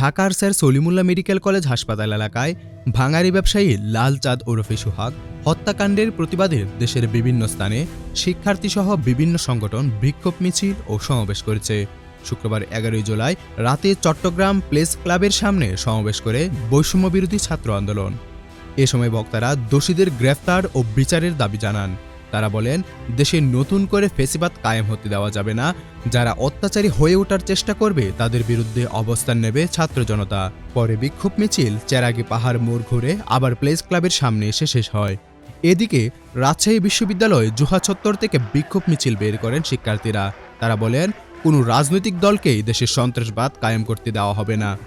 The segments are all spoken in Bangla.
ঢাকার স্যার সলিমুল্লাহ মেডিকেল কলেজ হাসপাতাল এলাকায় ভাঙারি ব্যবসায়ী লাল চাঁদ ওরফে সোহাগ হত্যাকাণ্ডের প্রতিবাদে দেশের বিভিন্ন স্থানে শিক্ষার্থীসহ বিভিন্ন সংগঠন বিক্ষোভ মিছিল ও সমাবেশ করেছে। শুক্রবার এগারোই জুলাই রাতে চট্টগ্রাম প্লেস ক্লাবের সামনে সমাবেশ করে বৈষম্য বিরোধী ছাত্র আন্দোলন। এ সময় বক্তারা দোষীদের গ্রেফতার ও বিচারের দাবি জানান। তারা বলেন, দেশে নতুন করে ফেসিবাদ কায়েম হতে দেওয়া যাবে না। যারা অত্যাচারী হয়ে ওঠার চেষ্টা করবে, তাদের বিরুদ্ধে অবস্থান নেবে ছাত্র জনতা। পরে বিক্ষোভ মিছিল, চেরাগি পাহাড় মোড় ঘুরে আবার প্লেস ক্লাবের সামনে এসে শেষ হয়। এদিকে, রাজশাহী বিশ্ববিদ্যালয় জুহা চত্বর থেকে বিক্ষোভ মিছিল বের করেন শিক্ষার্থীরা। তারা বলেন, কোনো রাজনৈতিক দলকেই দেশের সন্ত্রাসবাদ কায়েম করতে দেওয়া হবে না।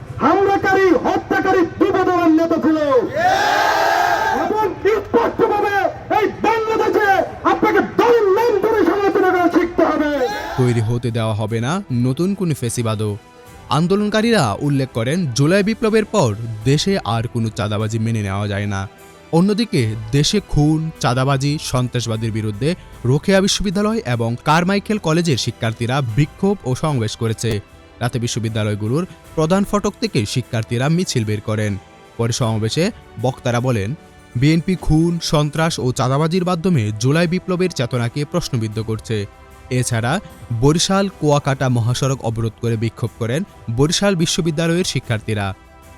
তৈরি হতে দেওয়া হবে না নতুন কোনো ফেসিবাদও। আন্দোলনকারীরা উল্লেখ করেন, জুলাই বিপ্লবের পর দেশে আর কোনো চাঁদাবাজি মেনে নেওয়া যায় না। অন্যদিকে, দেশে খুন, চাঁদাবাজি, সন্ত্রাসবাদের বিরুদ্ধে রোকেয়া বিশ্ববিদ্যালয় এবং কারমাইকেল কলেজের শিক্ষার্থীরা বিক্ষোভ ও সমাবেশ করেছে। রাতে বিশ্ববিদ্যালয়গুলোর প্রধান ফটক থেকে শিক্ষার্থীরা মিছিল বের করেন। পরে সমাবেশে বক্তারা বলেন, বিএনপি খুন, সন্ত্রাস ও চাঁদাবাজির মাধ্যমে জুলাই বিপ্লবের চেতনাকে প্রশ্নবিদ্ধ করছে। এছাড়া বরিশাল কুয়াকাটা মহাসড়ক অবরোধ করে বিক্ষোভ করেন বরিশাল বিশ্ববিদ্যালয়ের শিক্ষার্থীরা।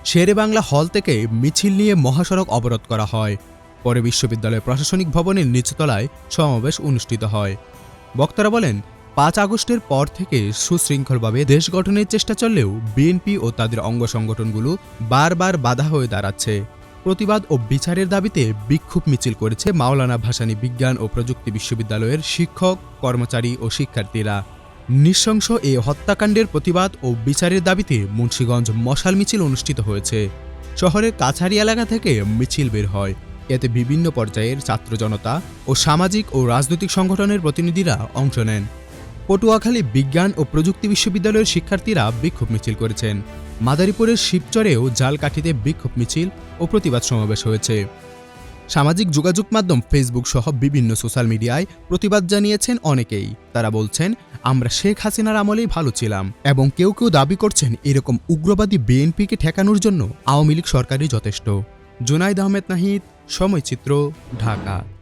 শেরে বাংলা হল থেকে মিছিল নিয়ে মহাসড়ক অবরোধ করা হয়। পরে বিশ্ববিদ্যালয় প্রশাসনিক ভবনের নিচতলায় সমাবেশ অনুষ্ঠিত হয়। বক্তারা বলেন, পাঁচ আগস্টের পর থেকে সুশৃঙ্খলভাবে দেশ গঠনের চেষ্টা চললেও বিএনপি ও তাদের অঙ্গ সংগঠনগুলো বারবার বাধা হয়ে দাঁড়াচ্ছে। প্রতিবাদ ও বিচারের দাবিতে বিক্ষোভ মিছিল করেছে মাওলানা ভাসানী বিজ্ঞান ও প্রযুক্তি বিশ্ববিদ্যালয়ের শিক্ষক, কর্মচারী ও শিক্ষার্থীরা। নৃশংস এ হত্যাকাণ্ডের প্রতিবাদ ও বিচারের দাবিতে মুন্সীগঞ্জ মশাল মিছিল অনুষ্ঠিত হয়েছে। শহরের কাছারি এলাকা থেকে মিছিল বের হয়। এতে বিভিন্ন পর্যায়ের ছাত্র জনতা ও সামাজিক ও রাজনৈতিক সংগঠনের প্রতিনিধিরা অংশ নেন। পটুয়াখালী বিজ্ঞান ও প্রযুক্তি বিশ্ববিদ্যালয়ের শিক্ষার্থীরা বিক্ষোভ মিছিল করেছেন। মাদারীপুরের শিবচরেও জালকাঠিতে বিক্ষোভ মিছিল ও প্রতিবাদ সমাবেশ হয়েছে। সামাজিক যোগাযোগ মাধ্যম ফেসবুক সহ বিভিন্ন সোশ্যাল মিডিয়ায় প্রতিবাদ জানিয়েছেন অনেকেই। তারা বলছেন, আমরা শেখ হাসিনার আমলেই ভালো ছিলাম এবং কেউ কেউ দাবি করছেন এরকম উগ্রবাদী বিএনপিকে ঠেকানোর জন্য আওয়ামী লীগ সরকারই যথেষ্ট। জুনাইদ আহমেদ নাহিদ সময়চিত্র ঢাকা।